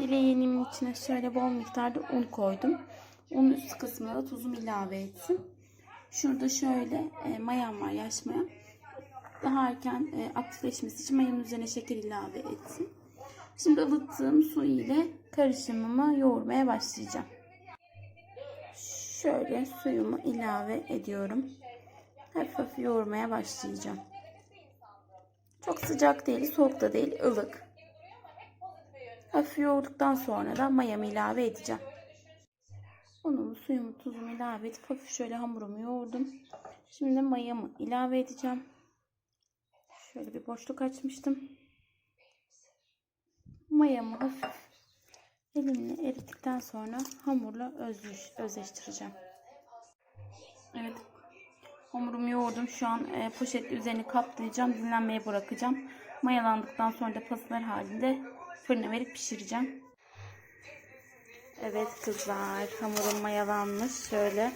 Bileğimin içine şöyle bol miktarda un koydum. Unun üst kısmına da tuzumu ilave ettim. Şurada şöyle e, mayam var yaş mayam. Daha erken e, aktifleşmesi için mayanın üzerine şeker ilave ettim. Şimdi ılıttığım su ile karışımımı yoğurmaya başlayacağım. Şöyle suyumu ilave ediyorum. Hafif hafif yoğurmaya başlayacağım. Çok sıcak değil, soğuk da değil, ılık. Hafif yoğurduktan sonra da mayamı ilave edeceğim. Unumu, suyumu, tuzumu ilave edip hafif şöyle hamurumu yoğurdum. Şimdi mayamı ilave edeceğim. Şöyle bir boşluk açmıştım. Mayamı hafif elimle erittikten sonra hamurla özleş, özleştireceğim. Evet. Hamurumu yoğurdum. Şu an e, poşet üzerini kaplayacağım. Dinlenmeye bırakacağım. Mayalandıktan sonra da paslar halinde fırına verip pişireceğim. Evet kızlar. Hamurum mayalanmış. Şöyle.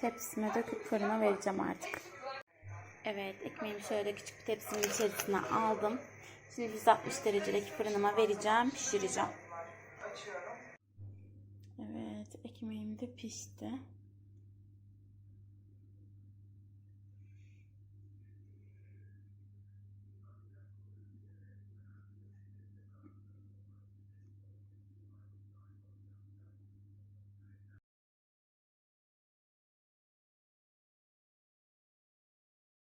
Tepsime döküp fırına vereceğim artık. Evet ekmeğimi şöyle küçük bir tepsinin içerisine aldım. Şimdi 160 derecedeki fırınıma vereceğim. Pişireceğim. Açıyorum. Evet ekmeğim de pişti.